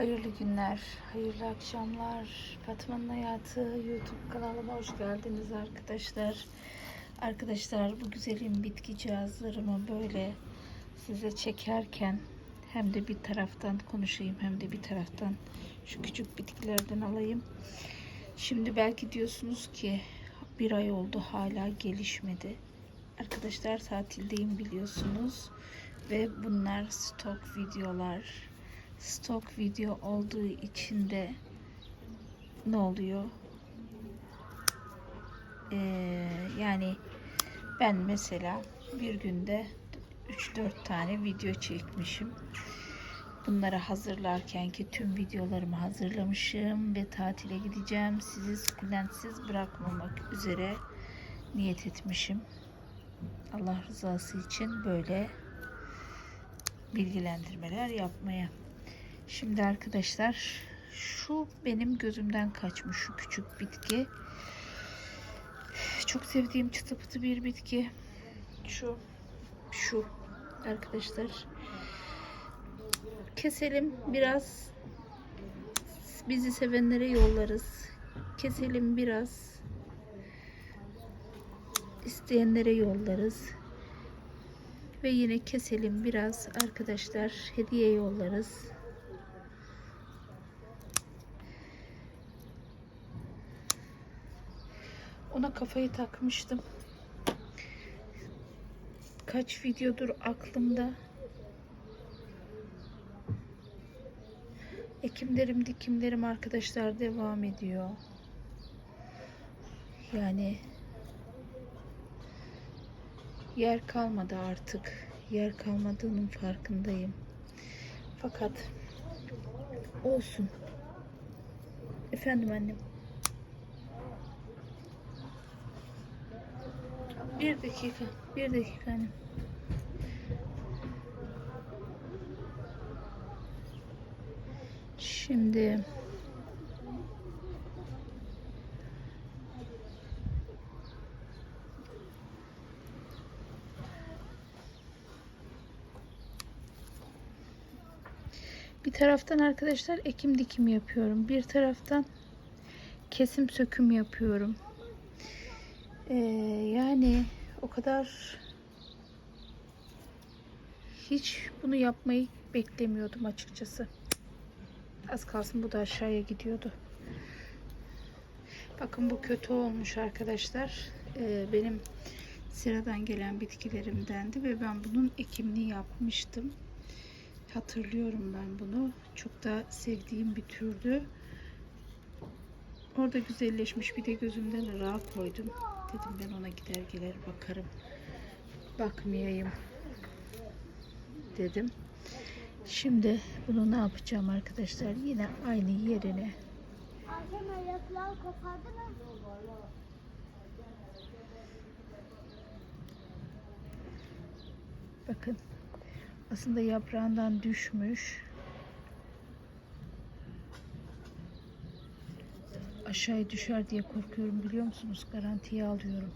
Hayırlı günler, hayırlı akşamlar. Fatma'nın Hayatı YouTube kanalıma hoş geldiniz arkadaşlar. Arkadaşlar bu güzelim bitki cihazlarımı böyle size çekerken hem de bir taraftan konuşayım hem de bir taraftan şu küçük bitkilerden alayım. Şimdi belki diyorsunuz ki bir ay oldu hala gelişmedi. Arkadaşlar tatildeyim biliyorsunuz ve bunlar stok videolar stok video olduğu için de ne oluyor? Ee, yani ben mesela bir günde 3-4 tane video çekmişim. Bunları hazırlarken ki tüm videolarımı hazırlamışım ve tatile gideceğim. Sizi sukulentsiz bırakmamak üzere niyet etmişim. Allah rızası için böyle bilgilendirmeler yapmaya. Şimdi arkadaşlar şu benim gözümden kaçmış şu küçük bitki. Çok sevdiğim çıtı pıtı bir bitki. Şu şu arkadaşlar. Keselim biraz bizi sevenlere yollarız. Keselim biraz isteyenlere yollarız. Ve yine keselim biraz arkadaşlar hediye yollarız. Ona kafayı takmıştım. Kaç videodur aklımda. Ekimlerim dikimlerim arkadaşlar devam ediyor. Yani yer kalmadı artık. Yer kalmadığının farkındayım. Fakat olsun. Efendim annem. Bir dakika. Bir dakika annem. Şimdi bir taraftan arkadaşlar ekim dikim yapıyorum. Bir taraftan kesim söküm yapıyorum. Ee, yani o kadar hiç bunu yapmayı beklemiyordum açıkçası. Az kalsın bu da aşağıya gidiyordu. Bakın bu kötü olmuş arkadaşlar. Ee, benim sıradan gelen bitkilerimdendi ve ben bunun ekimini yapmıştım. Hatırlıyorum ben bunu. Çok da sevdiğim bir türdü. Orada güzelleşmiş bir de gözümden ırağa koydum. Dedim ben ona gider gelir bakarım. Bakmayayım dedim. Şimdi bunu ne yapacağım arkadaşlar? Yine aynı yerine Annem ayaklar kopardı mı? bakın aslında yaprağından düşmüş. Aşağıya düşer diye korkuyorum biliyor musunuz? Garantiye alıyorum.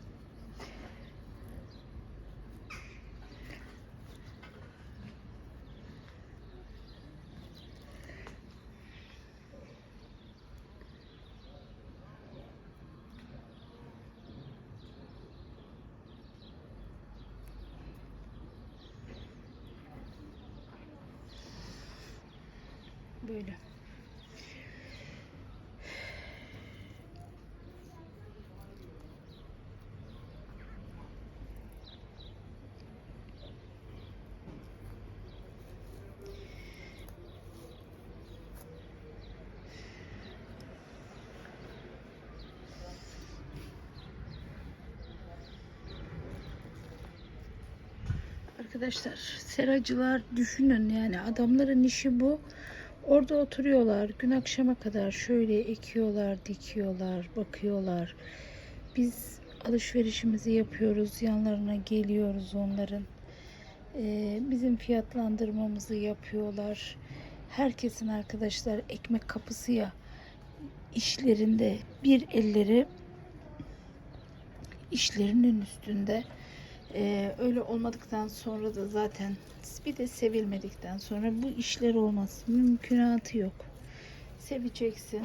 Böyle. Arkadaşlar seracılar düşünün yani adamların işi bu. Orada oturuyorlar gün akşama kadar şöyle ekiyorlar, dikiyorlar, bakıyorlar. Biz alışverişimizi yapıyoruz, yanlarına geliyoruz onların. Ee, bizim fiyatlandırmamızı yapıyorlar. Herkesin arkadaşlar ekmek kapısı ya işlerinde bir elleri işlerinin üstünde. Ee, öyle olmadıktan sonra da zaten bir de sevilmedikten sonra bu işler olmaz. Mümkünatı yok. seveceksin.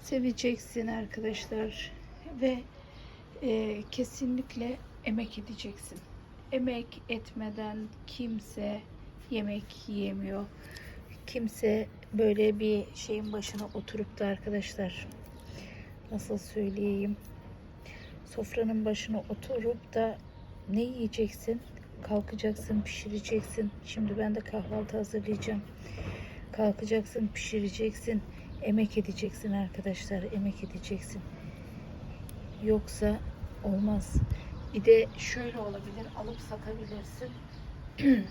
Seveceksin arkadaşlar ve e, kesinlikle emek edeceksin. Emek etmeden kimse yemek yiyemiyor. Kimse böyle bir şeyin başına oturup da arkadaşlar nasıl söyleyeyim sofranın başına oturup da ne yiyeceksin? Kalkacaksın, pişireceksin. Şimdi ben de kahvaltı hazırlayacağım. Kalkacaksın, pişireceksin. Emek edeceksin arkadaşlar, emek edeceksin. Yoksa olmaz. Bir de şöyle olabilir, alıp satabilirsin.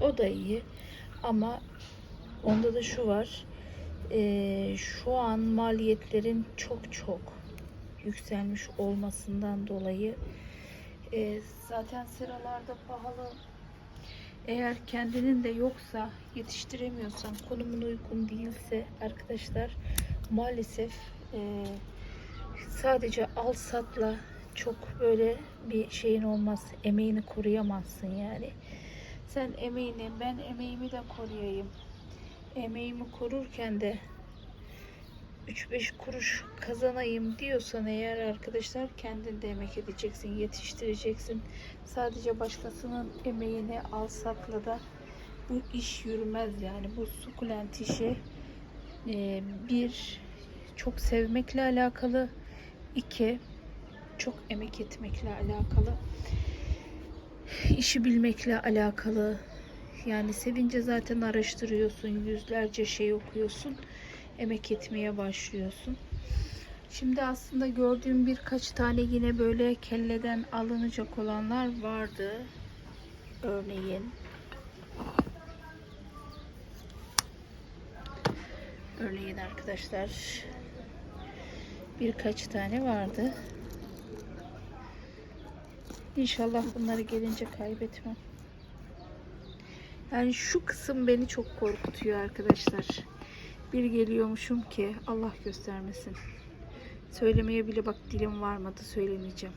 o da iyi. Ama onda da şu var. Eee, şu an maliyetlerin çok çok yükselmiş olmasından dolayı e, zaten sıralarda pahalı. Eğer kendinin de yoksa yetiştiremiyorsan, konumun uygun değilse arkadaşlar maalesef e, sadece al satla çok böyle bir şeyin olmaz. Emeğini koruyamazsın yani. Sen emeğini, ben emeğimi de koruyayım. Emeğimi korurken de 3-5 kuruş kazanayım diyorsan eğer arkadaşlar kendin de emek edeceksin, yetiştireceksin. Sadece başkasının emeğini al sakla da bu iş yürümez yani. Bu sukulent işi e, bir çok sevmekle alakalı, iki çok emek etmekle alakalı, işi bilmekle alakalı. Yani sevince zaten araştırıyorsun, yüzlerce şey okuyorsun emek etmeye başlıyorsun. Şimdi aslında gördüğüm birkaç tane yine böyle kelleden alınacak olanlar vardı. Örneğin Örneğin arkadaşlar birkaç tane vardı. İnşallah bunları gelince kaybetmem. Yani şu kısım beni çok korkutuyor arkadaşlar bir geliyormuşum ki Allah göstermesin. Söylemeye bile bak dilim varmadı söylemeyeceğim.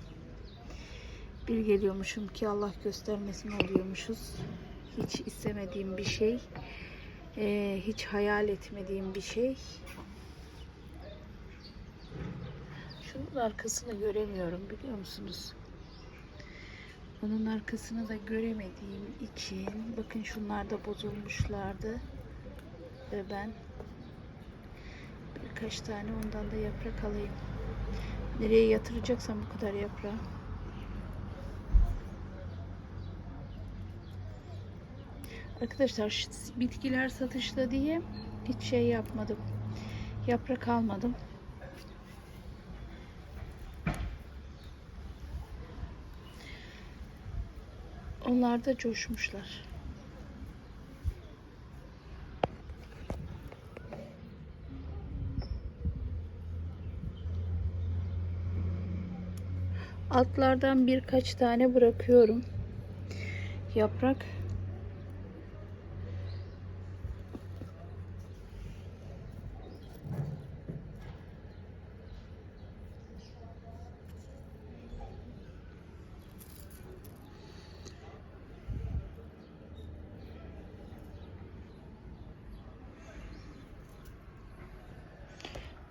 Bir geliyormuşum ki Allah göstermesin oluyormuşuz. Hiç istemediğim bir şey. Ee, hiç hayal etmediğim bir şey. Şunun arkasını göremiyorum biliyor musunuz? Bunun arkasını da göremediğim için bakın şunlar da bozulmuşlardı. Ve ben Birkaç tane ondan da yaprak alayım. Nereye yatıracaksam bu kadar yaprağı. Arkadaşlar bitkiler satışta diye hiç şey yapmadım. Yaprak almadım. Onlar da coşmuşlar. Altlardan birkaç tane bırakıyorum. Yaprak.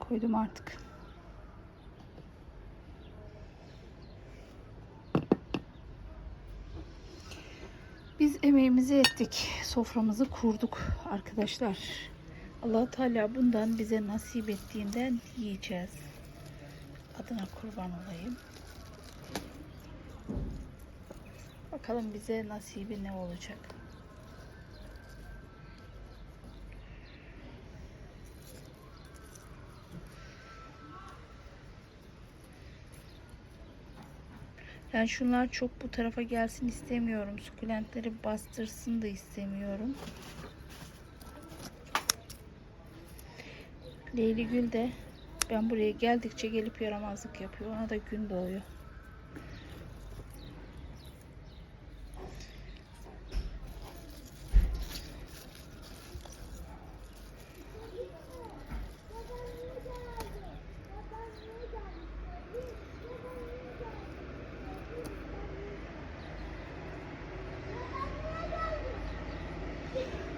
Koydum artık. Biz emeğimizi ettik. Soframızı kurduk arkadaşlar. allah Teala bundan bize nasip ettiğinden yiyeceğiz. Adına kurban olayım. Bakalım bize nasibi ne olacak. Yani şunlar çok bu tarafa gelsin istemiyorum. Sukulentleri bastırsın da istemiyorum. Leyli Gül de ben buraya geldikçe gelip yaramazlık yapıyor. Ona da gün doğuyor.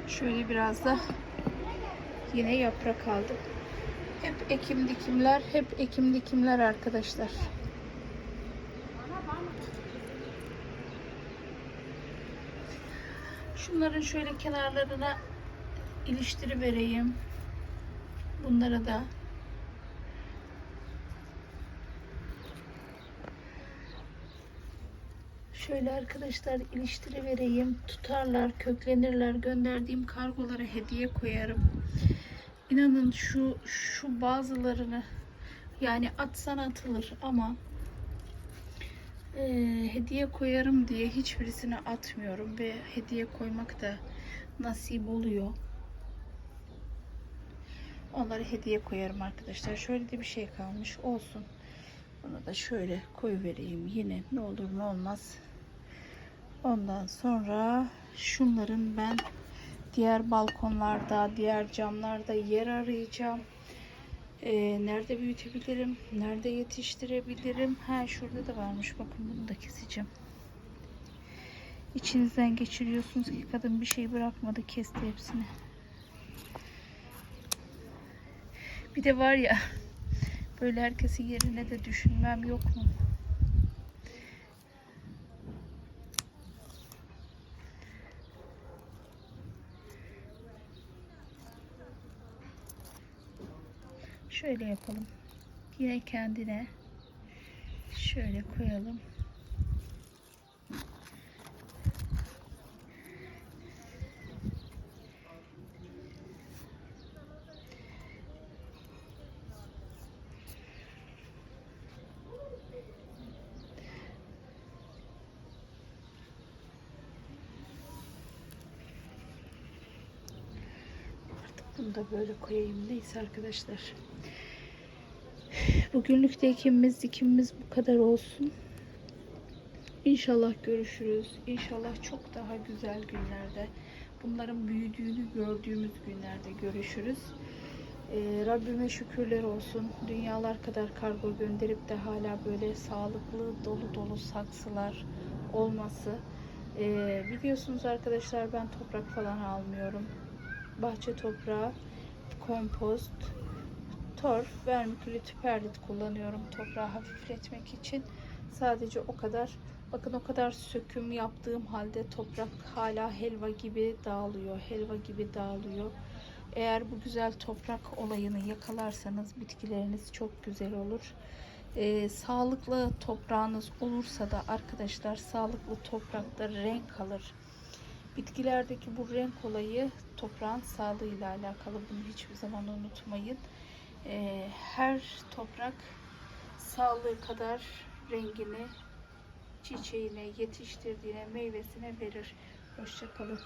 Şöyle biraz da Yine yaprak aldım. Hep ekim dikimler, hep ekim dikimler arkadaşlar. Şunların şöyle kenarlarına iliştiri vereyim. Bunlara da Şöyle arkadaşlar iliştiri vereyim. Tutarlar, köklenirler. Gönderdiğim kargolara hediye koyarım. İnanın şu şu bazılarını yani atsan atılır ama e, hediye koyarım diye hiçbirisini atmıyorum ve hediye koymak da nasip oluyor. Onları hediye koyarım arkadaşlar. Şöyle de bir şey kalmış olsun. Bunu da şöyle koy vereyim yine ne olur ne olmaz. Ondan sonra şunların ben diğer balkonlarda, diğer camlarda yer arayacağım. Ee, nerede büyütebilirim? Nerede yetiştirebilirim? Ha şurada da varmış. Bakın bunu da keseceğim. İçinizden geçiriyorsunuz ki kadın bir şey bırakmadı. Kesti hepsini. Bir de var ya böyle herkesin yerine de düşünmem yok mu? Şöyle yapalım. Yine kendine şöyle koyalım. Bunu da böyle koyayım. Neyse arkadaşlar. Bugünlük de ekimimiz dikimimiz bu kadar olsun. İnşallah görüşürüz. İnşallah çok daha güzel günlerde bunların büyüdüğünü gördüğümüz günlerde görüşürüz. Ee, Rabbime şükürler olsun. Dünyalar kadar kargo gönderip de hala böyle sağlıklı dolu dolu saksılar olması. Ee, biliyorsunuz arkadaşlar ben toprak falan almıyorum. Bahçe toprağı, kompost, torf, vermikülit, perlit kullanıyorum toprağı hafifletmek için. Sadece o kadar. Bakın o kadar söküm yaptığım halde toprak hala helva gibi dağılıyor. Helva gibi dağılıyor. Eğer bu güzel toprak olayını yakalarsanız bitkileriniz çok güzel olur. Ee, sağlıklı toprağınız olursa da arkadaşlar sağlıklı toprakta renk alır. Bitkilerdeki bu renk olayı toprağın sağlığıyla alakalı. Bunu hiçbir zaman unutmayın. Ee, her toprak sağlığı kadar rengini, çiçeğine, yetiştirdiğine, meyvesine verir. Hoşçakalın.